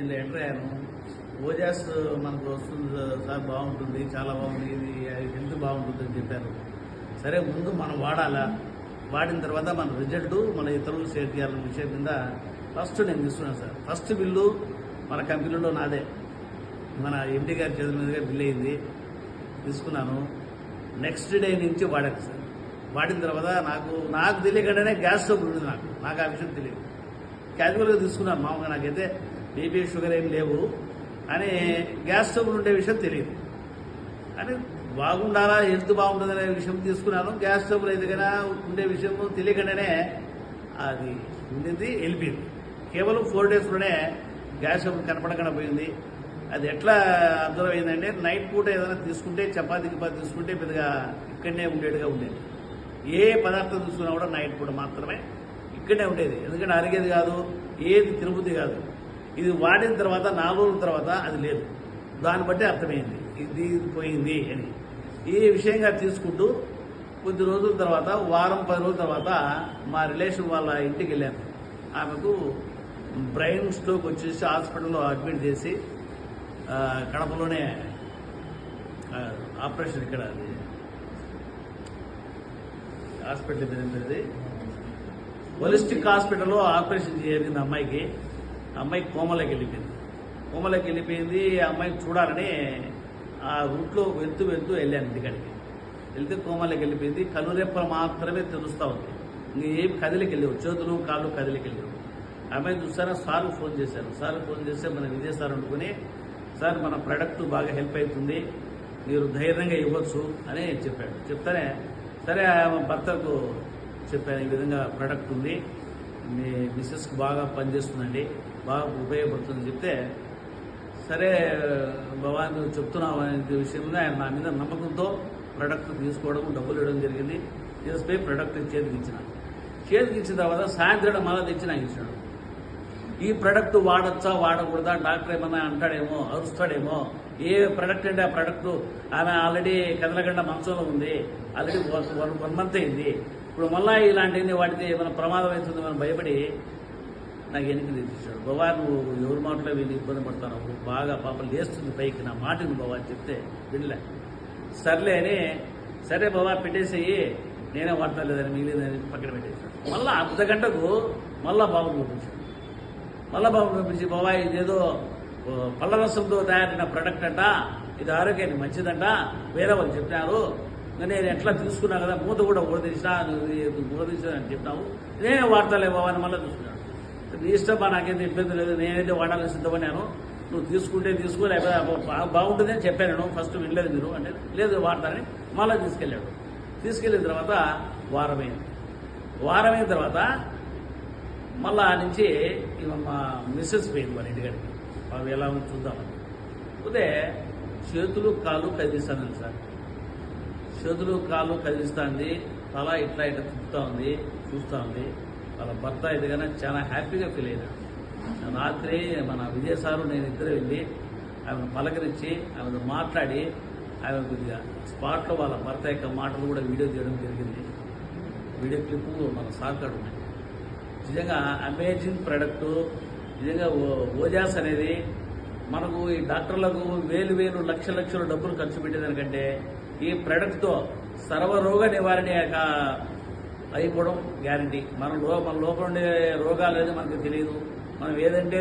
దీనిలో ఎంటర్ అయ్యాను. ఓజాస్ మనకు వస్తుంది సార్ బాగుంటుంది చాలా బాగుంది ఇది హెల్త్ బాగుంటుంది అని చెప్పారు. సరే ముందు మనం వాడాలా? వాడిన తర్వాత మన రిజల్ట్ మన ఇతరులు షేర్ చేయాలన్న విషయం కింద ఫస్ట్ నేను తీసుకున్నాను సార్. ఫస్ట్ బిల్లు మన కంపెనీలో నాదే. మన ఎండి గారి చేతుల మీదుగా బిల్ అయింది. తీసుకున్నాను. నెక్స్ట్ డే నుంచి వాడాను సార్. వాడిన తర్వాత నాకు నాకు తెలియకుండానే గ్యాస్ స్టవ్ ఉంది నాకు. నాకు ఆ విషయం తెలియదు. క్యాజువల్గా తీసుకున్నాను. మామూలుగా నాకైతే బీపీ షుగర్ ఏం లేవు అని గ్యాస్ స్టవ్లు ఉండే విషయం తెలియదు. అని బాగుండాలా హెల్త్ బాగుంటుందనే విషయం తీసుకున్నాను. గ్యాస్ స్టవ్లు ఎందుకైనా ఉండే విషయం తెలియకుండానే అది ఉండింది వెళ్ళిపోయింది. కేవలం ఫోర్ డేస్లోనే గ్యాస్ స్టవ్ కనపడకుండా పోయింది. అది ఎట్లా అబ్జర్వ్ అయిందంటే నైట్ పూట ఏదైనా తీసుకుంటే చపాతీ గిపాతి తీసుకుంటే పెద్దగా ఇక్కడనే ఉండేట్టుగా ఉండేది. ఏ పదార్థం తీసుకున్నా కూడా నైట్ పూట మాత్రమే ఇక్కడనే ఉండేది. ఎందుకంటే అరిగేది కాదు ఏది తిరుపతి కాదు. ఇది వాడిన తర్వాత నాలుగు రోజుల తర్వాత అది లేదు. దాన్ని బట్టి అర్థమైంది. ఇది పోయింది అని. ఈ విషయంగా తీసుకుంటూ కొద్ది రోజుల తర్వాత వారం పది రోజుల తర్వాత మా రిలేషన్ వాళ్ళ ఇంటికి వెళ్ళాను ఆమెకు బ్రెయిన్ స్ట్రోక్ వచ్చేసి హాస్పిటల్లో అడ్మిట్ చేసి కడపలోనే ఆపరేషన్ ఇక్కడ అది హాస్పిటల్ పేరు ఏంటది? హోలిస్టిక్ హాస్పిటల్లో ఆపరేషన్ జరిగింది అమ్మాయికి. అమ్మాయి కోమలోకి వెళ్ళిపోయింది. కోమలోకి వెళ్ళిపోయింది ఆ అమ్మాయిని చూడాలని ఆ రూట్లో వెళ్తూ వెళ్తూ వెళ్ళాను ఇంటికాడికి. వెళ్తే కోమలోకి వెళ్ళిపోయింది. కనురెప్పలు మాత్రమే తెలుస్తూ ఉంది. నీ ఏం కదిలికి వెళ్ళావు. చేతులు కాళ్ళు కదిలికి వెళ్ళావు. అమ్మాయి చూసారా సార్ ఫోన్ చేశారు. సార్ ఫోన్ చేస్తే మన విజయ్ సార్ అనుకుని సార్ మన ప్రొడక్ట్ బాగా హెల్ప్ అవుతుంది. మీరు ధైర్యంగా ఇవ్వచ్చు అని చెప్పాడు. చెప్తానే సరే ఆమె భర్తకు చెప్పాను ఈ విధంగా ప్రొడక్ట్ ఉంది. మీ మిస్సెస్కి బాగా పనిచేస్తుందండి. బాగా ఉపయోగపడుతుందని చెప్తే సరే బాబా నువ్వు చెప్తున్నావు అనే విషయంలో ఆయన నా మీద నమ్మకంతో ప్రొడక్ట్ తీసుకోవడం డబ్బులు ఇవ్వడం జరిగింది. తీసుకుపోయి ప్రొడక్ట్ చేతికి ఇచ్చిన. చేతికి ఇచ్చిన తర్వాత సాయంత్రం మళ్ళీ తెచ్చి నాకు ఇచ్చినాడు ఈ ప్రొడక్ట్ వాడచ్చా వాడకూడదా? డాక్టర్ ఏమన్నా అంటాడేమో అరుస్తాడేమో? ఏ ప్రొడక్ట్ అంటే ఆ ప్రొడక్ట్ ఆమె ఆల్రెడీ కదలగండ మంచంలో ఉంది. ఆల్రెడీ వన్ వన్ మంత్ అయింది. ఇప్పుడు మళ్ళీ ఇలాంటివి వాడితే ఏమైనా ప్రమాదం అవుతుంది మనం భయపడి నాకు ఎన్నిక తెచ్చాడు బాబా నువ్వు ఎవరి మాటలో వీళ్ళు ఇబ్బంది పడతాను? బాగా పాపం లేస్తుంది పైకి నా మాటను బాబా అని చెప్తే వినలే. సర్లే అని సరే బాబా పెట్టేసేయి నేనే వాడతా లేదని మిగిలిందని పక్కన పెట్టేశాడు. మళ్ళీ అర్ధ గంటకు మళ్ళా బాబు పంపించాడు. మళ్ళా బాబు పంపించి బాబా ఇదేదో పళ్ళ రసంతో తయారైన ప్రొడక్ట్ అంట ఇది ఆరోగ్యానికి మంచిదంట వేరే వాళ్ళు చెప్పినారు. నేను ఎట్లా తీసుకున్నా కదా మూత కూడా ఊడదీసినా నువ్వు ఊడదీసినా అని చెప్పినావు. నేనే వాడతలే బాబా అని మళ్ళీ చూసుకున్నాడు. నీ ఇష్టం బా నాకేంత ఇబ్బంది లేదు నేనైతే వాడాలని సిద్ధమన్నాను నువ్వు తీసుకుంటే తీసుకో లేకపోతే బాగుంటుంది అని చెప్పాను నేను. ఫస్ట్ వినలేదు మీరు అంటే లేదు వాడతానని మళ్ళీ తీసుకెళ్ళాడు. తీసుకెళ్ళిన తర్వాత వారమైంది వారమైన తర్వాత మళ్ళా నుంచి మా మిస్సెస్ పోయింది మరి ఇంటికాడికి. అవి ఎలా ఉంది చూద్దామని పోతే చేతులు కాళ్ళు కదిలిస్తానండి సార్. చేతులు కాళ్ళు కదిలిస్తుంది తల ఇట్లా ఇట్లా తిప్పుతా ఉంది చూస్తూ ఉంది. వాళ్ళ భర్త ఎదుగానే చాలా హ్యాపీగా ఫీల్ అయినాడు రాత్రి మన విజయ్ సారు నేను ఇద్దరు వెళ్ళి ఆమెను పలకరించి ఆమెను మాట్లాడి ఆమె కొద్దిగా స్పాట్లో వాళ్ళ భర్త యొక్క మాటలు కూడా వీడియో చేయడం జరిగింది. వీడియో క్లిప్ మన సాకాడు ఉన్నాయి నిజంగా అమేజింగ్ ప్రొడక్ట్ నిజంగా ఓ- ఓజాస్ అనేది మనకు ఈ డాక్టర్లకు వేలు వేలు లక్ష లక్షలు డబ్బులు ఖర్చు పెట్టేదానికంటే ఈ ప్రొడక్ట్తో సర్వరోగ నివారణ యొక్క అయిపోవడం గ్యారంటీ. మన లో మన లోపల ఉండే రోగాలు అనేది మనకు తెలియదు. మనం ఏదంటే